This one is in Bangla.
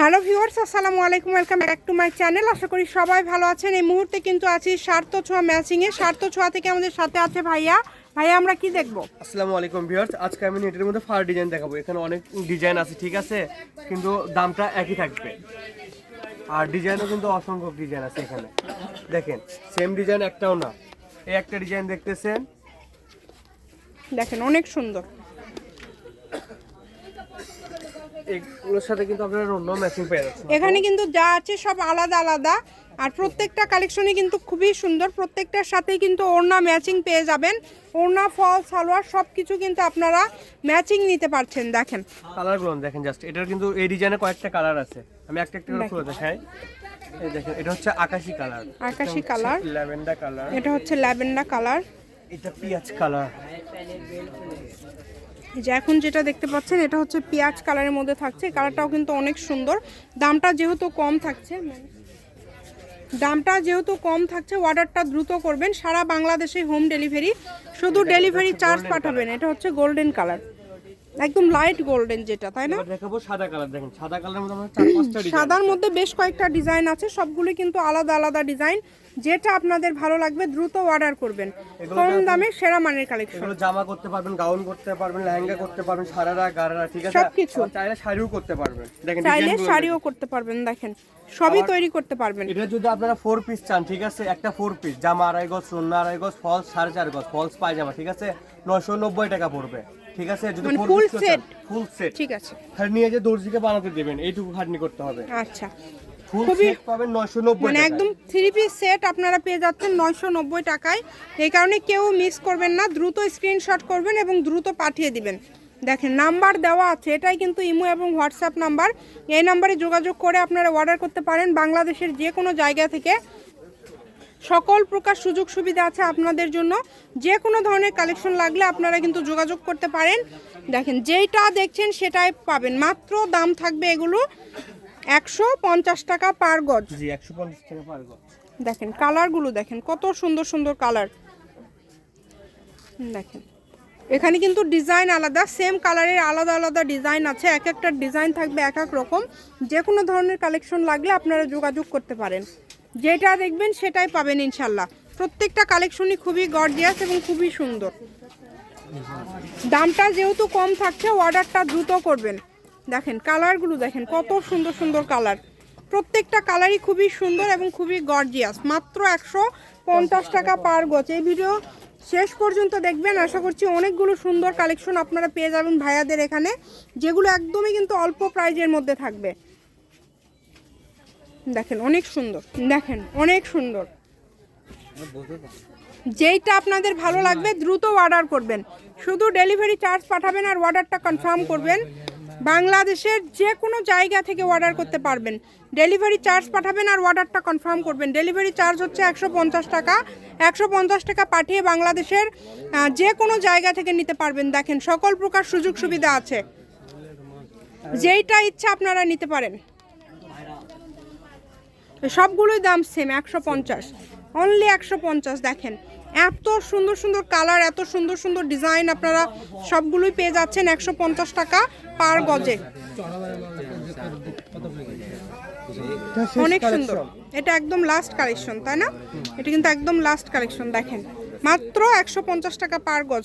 হ্যালো ভিউয়ার্স আসসালামু আলাইকুম welcome back to my channel. আশা করি সবাই ভালো আছেন। এই মুহূর্তে কিন্তু আছি স্বার্থ ছোঁয়া ম্যাচিংয়ে স্বার্থ ছোঁয়া থেকে আমাদের সাথে আছে ভাইয়া। ভাইয়া আমরা কি দেখব? আসসালামু আলাইকুম ভিউয়ার্স আজকে আমি নেটের মধ্যে ফার ডিজাইন দেখাবো। এখানে অনেক ডিজাইন আছে ঠিক আছে? কিন্তু দামটা একই থাকবে। আর ডিজাইনও কিন্তু অসংখ্য ডিজাইন আছে এখানে। দেখেন সেম ডিজাইন একটাও না। এই একটা ডিজাইন দেখতেছেন? দেখেন অনেক সুন্দর। এগুলোর সাথে কিন্তু আপনারা অন্য ম্যাচিং পেয়ে যাচ্ছেন। এখানে কিন্তু যা আছে সব আলাদা আলাদা। আর প্রত্যেকটা কালেকশনই কিন্তু খুবই সুন্দর। প্রত্যেকটার সাথে কিন্তু ওড়না ম্যাচিং পেয়ে যাবেন। ওড়না ফল সালোয়ার সব কিছু কিন্তু আপনারা ম্যাচিং নিতে পারছেন দেখেন। কালারগুলো দেখেন জাস্ট এটার কিন্তু এই ডিজাইনে কয়েকটা কালার আছে। আমি একটা একটা করে খুলে দেখাই। এই দেখেন এটা হচ্ছে আকাশি কালার আকাশি কালার ল্যাভেন্ডার কালার এটা হচ্ছে ল্যাভেন্ডার কালার এটা পিঁয়াজ কালার যে এখন যেটা দেখতে পাচ্ছেন এটা হচ্ছে পেঁয়াজ কালারের মধ্যে থাকছে। কালারটাও কিন্তু অনেক সুন্দর। দামটা যেহেতু কম থাকছে দামটা যেহেতু কম থাকছে অর্ডারটা দ্রুত করবেন। সারা বাংলাদেশে হোম ডেলিভারি শুধু ডেলিভারি চার্জ পাঠাবেন। এটা হচ্ছে গোল্ডেন কালার একদম লাইট গোল্ডেন যেটা তাই না? দেখাবো সাদা কালার দেখেন সাদা কালারের মধ্যে আমরা চার পাঁচটা ডিজাইন সাদার মধ্যে বেশ কয়েকটা ডিজাইন আছে সবগুলো কিন্তু আলাদা আলাদা ডিজাইন যেটা আপনাদের ভালো লাগবে দ্রুত অর্ডার করবেন। কম দামে সেরা মানের কালেকশন এগুলো জামা করতে পারবেন গাউন করতে পারবেন লেহেঙ্গা করতে পারবেন সারারা গারারা ঠিক আছে? সবকিছু। চাইলে শাড়িও করতে পারবেন। দেখেন চাইলে শাড়িও করতে পারবেন দেখেন। সবই তৈরি করতে পারবেন। এটা যদি আপনারা ফোর পিস চান ঠিক আছে? একটা ফোর পিস জামা আড়াই গজ সন্না আড়াই গজ ফলস সাড়ে চার গজ ফলস পায়জামা ঠিক আছে? নশো নব্বই টাকা পড়বে। ঠিক আছে যদি piece set? ফুল সেট ঠিক আছে। খালি নিয়ে যে দর্জিকে বানাতে দেবেন এইটুকু করতে হবে। আচ্ছা। ফুল সেট পাবেন মানে একদম থ্রি পিস সেট আপনারা পেয়ে যাচ্ছেন টাকায়। এই কারণে কেউ মিস করবেন না দ্রুত স্ক্রিনশট করবেন এবং দ্রুত পাঠিয়ে দিবেন। দেখেন নাম্বার দেওয়া আছে এটাই কিন্তু ইমো এবং হোয়াটসঅ্যাপ নাম্বার এই নাম্বারে যোগাযোগ করে আপনারা অর্ডার করতে পারেন বাংলাদেশের যে কোনো জায়গা থেকে। সকল প্রকার সুযোগ সুবিধা আছে আপনাদের জন্য। যে কোনো ধরনের কালেকশন লাগলে আপনারা কিন্তু যোগাযোগ করতে পারেন। দেখেন যেইটা দেখছেন সেটাই পাবেন। মাত্র দাম থাকবে এগুলো একশো পঞ্চাশ টাকা পার গজ। জি একশো পঞ্চাশ টাকা পার গজ। দেখেন কালারগুলো দেখেন কত সুন্দর সুন্দর কালার। দেখেন এখানে কিন্তু ডিজাইন আলাদা সেম কালারের আলাদা আলাদা ডিজাইন আছে। এক একটা ডিজাইন থাকবে এক এক রকম। যে কোনো ধরনের কালেকশন লাগলে আপনারা যোগাযোগ করতে পারেন। যেটা দেখবেন সেটাই পাবেন ইনশাল্লাহ। প্রত্যেকটা কালেকশনই খুবই গর্জিয়াস এবং খুবই সুন্দর। দামটা যেহেতু কম থাকছে অর্ডারটা দ্রুত করবেন। দেখেন কালারগুলো দেখেন, কত সুন্দর সুন্দর কালার প্রত্যেকটা কালারই খুবই সুন্দর এবং খুবই গর্জিয়াস মাত্র একশো পঞ্চাশ টাকা পার গজ। এই ভিডিও শেষ পর্যন্ত দেখবেন। আশা করছি অনেকগুলো সুন্দর কালেকশন আপনারা পেয়ে যাবেন ভাইয়াদের এখানে, যেগুলো একদমই কিন্তু অল্প প্রাইজের মধ্যে থাকবে। দেখেন, অনেক সুন্দর। দেখেন, অনেক সুন্দর। যেইটা আপনাদের ভালো লাগবে, দ্রুত অর্ডার করবেন। শুধু ডেলিভারি চার্জ পাঠাবেন আর অর্ডারটা কনফার্ম করবেন। বাংলাদেশের যে কোনো জায়গা থেকে অর্ডার করতে পারবেন। ডেলিভারি চার্জ পাঠাবেন আর অর্ডারটা কনফার্ম করবেন। ডেলিভারি চার্জ হচ্ছে একশো পঞ্চাশ টাকা। একশো পঞ্চাশ টাকা পাঠিয়ে বাংলাদেশের যে কোনো জায়গা থেকে নিতে পারবেন। দেখেন, সকল প্রকার সুযোগ সুবিধা আছে। যেইটা ইচ্ছা আপনারা নিতে পারেন। সবগুলোই দাম সেম একশো পঞ্চাশ। অনলি একশো পঞ্চাশ, দেখেন। এত সুন্দর সুন্দর কালার এত সুন্দর সুন্দর ডিজাইন আপনারা সবগুলোই পেয়ে যাচ্ছেন একশো পঞ্চাশ টাকা পার গজে। অনেক সুন্দর। এটা একদম লাস্ট কালেকশন তাই না? এটা কিন্তু একদম লাস্ট কালেকশন দেখেন। মাত্র একশো পঞ্চাশ টাকা পার গজ।